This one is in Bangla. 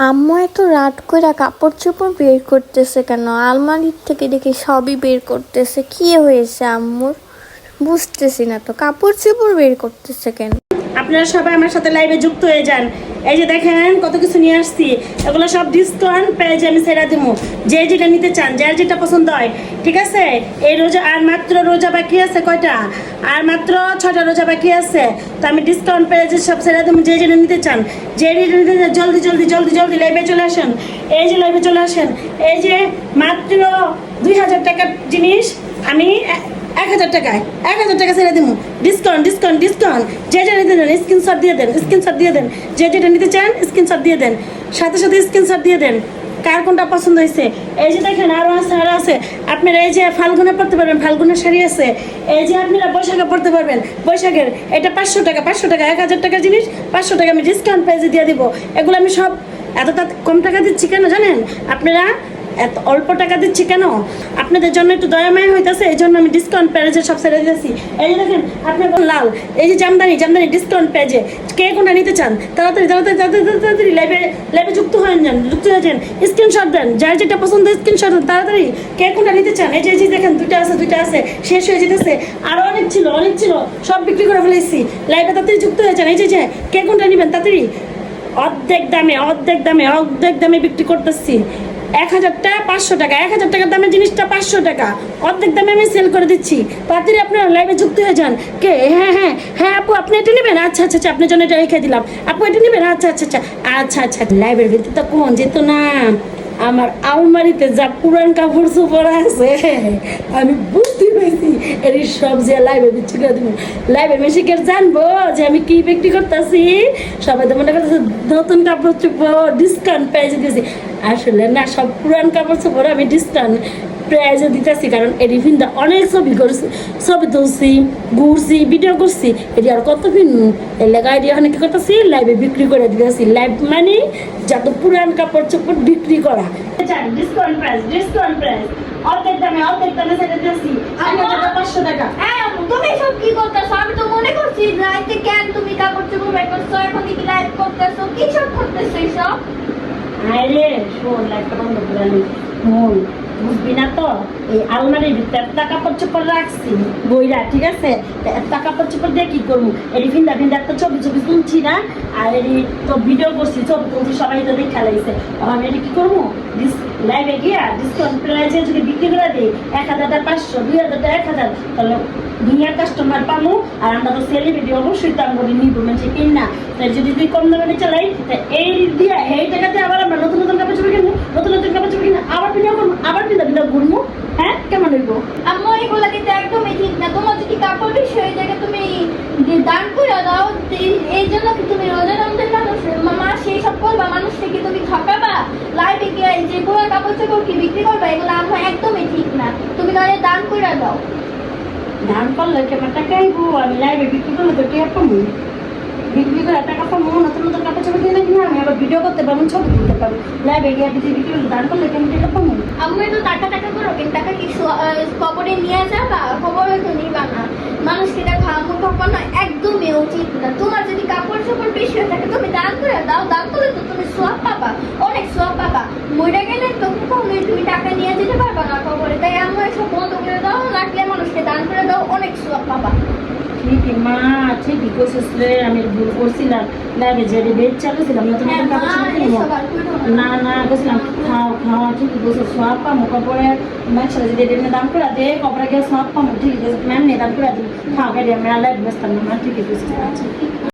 আম্মু এত রাত করে কাপড় চোপড় বের করতেছে কেন? আলমারির থেকে দেখি সবই বের করতেছে। কি হয়েছে আম্মুর? বুঝতেছি না তো। কাপড় চোপড় বের করতেছে কেন? আপনারা সবাই আমার সাথে লাইভে যুক্ত হয়ে যান। এই যে দেখেন, কত কিছু নিয়ে আসছি। এগুলো সব ডিসকাউন্ট পেয়েছে আমি সেরা দিব যে যেটা নিতে চান, যার যেটা পছন্দ হয়। ঠিক আছে? এই রোজা, আর মাত্র রোজা বাকি আছে কয়টা? আর মাত্র ছটা রোজা বাকি আছে। তো আমি ডিসকাউন্ট পেয়েছি সব সেরা দিব যে যেটা নিতে চান। যে যেটা নিতে চান, জলদি জলদি জলদি জলদি লাইভে চলে আসেন। এই যে লাইভে চলে আসেন। এই যে মাত্র দুই হাজার টাকার জিনিস আমি এক হাজার টাকায়, এক হাজার টাকা ছেড়ে দিব ডিসকাউন্ট ডিসকাউন্ট ডিসকাউন্ট যে যেটা নিতে চান স্ক্রিনশট দিয়ে দেন স্ক্রিনশট দিয়ে দেন। যে যেটা নিতে চান স্ক্রিনশট দিয়ে দেন। সাথে সাথে স্ক্রিনশট দিয়ে দেন। কার কোনটা পছন্দ হয়েছে? এই যে দেখেন আরও আছে আরও আছে। আপনারা এই যে ফাল্গুনে পড়তে পারবেন, ফাল্গুনের শাড়ি আছে। এই যে আপনারা বৈশাখে পড়তে পারবেন, বৈশাখের। এটা পাঁচশো টাকা পাঁচশো টাকা, এক হাজার টাকার জিনিস, পাঁচশো টাকা আমি ডিসকাউন্ট প্রাইজে দিয়ে দিব। এগুলো আমি সব, এত কম টাকা দিচ্ছি কেন জানেন? আপনারা এত অল্প টাকা দিচ্ছি কেন? আপনাদের জন্য একটু দয়াময় হইতেছে, এই জন্য আমি ডিসকাউন্ট প্যারেজে সব ছেড়ে দিয়েছি। এই যে দেখেন, আপনার লাল, এই যে জামদানি জামদানি ডিসকাউন্ট প্যারেজে কে কোনটা নিতে চান, তাড়াতাড়ি তাড়াতাড়ি তাড়াতাড়ি তাড়াতাড়ি লাইভে লাইভে যুক্ত হয়ে যান, যুক্ত হয়ে যান স্ক্রিনশট দেন, যার যেটা পছন্দ স্ক্রিনশট দেন, তাড়াতাড়ি কে কোনটা নিতে চান, এই যে এই যে দেখেন, দুইটা আছে দুইটা আছে, শেষ হয়ে যেতেছে আরও অনেক ছিল অনেক ছিল, সব বিক্রি করে ফেলেছি লাইভে তাড়াতাড়ি যুক্ত হয়ে যান, এই যে যে, কে কোনটা নেবেন, তাড়াতাড়ি? অর্ধেক দামে অর্ধেক দামে অর্ধেক দামে বিক্রি করতেছি। এক হাজার টাকা, পাঁচশো টাকা। এক হাজার টাকার দামের জিনিসটা পাঁচশো টাকা। অর্ধেক দামে আমি সেল করে দিচ্ছি। তাড়াতাড়ি আপনারা লাইভে যুক্ত হয়ে যান। কে? হ্যাঁ হ্যাঁ। হ্যাঁ আপু, আপনি এটা নেবেন? আচ্ছা আচ্ছা আচ্ছা আপনার জন্য এটা রেখে দিলাম। আপু, এটা নেবেন? আচ্ছা আচ্ছা আচ্ছা আচ্ছা আচ্ছা। লাইভের ভিতরে তো কোন? যেত না, আমার আলমারিতে যা পুরান কাপড় চোপড় আছে, আমি বুঝতে পেরেছি। এর সব যে লাইভে বিক্রি করে দেবো। লাইভে মেশিকে জানব যে আমি কি বিক্রি করতেছি। সবাই তো মনে করতেছে, নতুন কাপড় চোপড় ডিসকাউন্ট প্রাইজে দিয়েছি আসলে না সব পুরান কাপড় চোপড় আমি ডিসকাউন্ট প্রাইজে দিতেছি কারণ এর ভিন্দা অনেক ছবি করছি। ছবি তুলছি ঘুরছি ভিডিও করছি এটি আর কত ভিন্ন। এর লেগা এটি ওখানে কি করতেছি? লাইভে বিক্রি করে দিতেছি। লাইভ মানে যত পুরান কাপড় চোপড় বিক্রি করা। ডিসকাউন্ট প্রাইস ডিসকাউন্ট প্রাইস অর্ধেক দামে অর্ধেক দামে সেটা দিয়েছি পাঁচশো টাকা। তুমি সব কি করতেছো? আমি তো মনে করছি রাইতে কেন তুমি কাপড় চোপড় বের করছ এখন কি লাইভ করতেছো কি সব করতেছো এইসব আরে তো? তো তো বিক্রি করে এক পাঁচশো হাজারটা এক হাজার, তাহলে দুনিয়ার কাস্টমার পাবো আর আমরা তো সেলিব্রিটি অবশ্যই দাম করে নিব মানে কিন না? যদি তুই কম দামে চালাই এই দিয়া, এই টাকাতে আবার আমরা নতুন নতুন কাপড় চোপড় কিনবো নতুন নতুন কাপড় চোপড় কিনে আবার ভিডিও ভিডিও ঘুরবো হ্যাঁ কেমন হইবো? আম্মু এগুলো কিন্তু একদমই ঠিক না। তোমার যদি কাপড় বিষয় এই জায়গায় তুমি দান করে দাও এই- জন্য কি তুমি রোজা রমজান মানুষ? মা সেই সব করবা মানুষকে কি তুমি ঠকাবা? লাইভে গিয়ে যে পুরো কাপড় চোপড় কি বিক্রি করবা? এগুলো আম্মু একদমই ঠিক না। তুমি নয় দান করে দাও। ধান করলে কেমন টাকা আইবো আমি লাইভে বিক্রি করলে তো টাকা পাবো বিক্রি করে টাকা পাবো নতুন নতুন কাপড় চোপড় কিনে না, আমি আবার ভিডিও করতে পারব, ছবি তুলতে পারব। লাইভে গিয়ে বিক্রি ভিডিও দাঁড় করলে কেমন টাকা পাবো। আমি তো টাকা টাকা করো, কিন্তু টাকা কি খবরে নিয়ে যাবা? খবরে তো নিবা না। মানুষকে দেখা আম্মু কখনো একদমই উচিত না তোমার যদি কাপড় চোপড় বেশি হয়ে থাকে তুমি দান করে দাও দান করলে তো তুমি সোয়াব পাবা অনেক সোয়াব পাবা মরে গেলে তো কখনোই তুমি টাকা নিয়ে যেতে পারবা না কবরে তাই আম্মু এসব বন্ধ করে দাও রাখলে মানুষকে দান করে দাও অনেক সোয়াব পাবা ঠিকই মা আছে বিকজ রে আমি ভুল করছিলাম। লাইভে যে বেড চালিয়েছিলাম না হ্যাঁ আর করো না। না গেছিলাম খাও খাওয়া ঠিকই বলছে সব পামো কাপড়ে মাছের যদি এমনি দাম করে দে কাপড়ে গিয়ে সব পামো ঠিক আছে ম্যাম নিয়ে দাম করে দিই খাও গাড়ি আমি লাইভ ব্যস্ত না ঠিক। আছে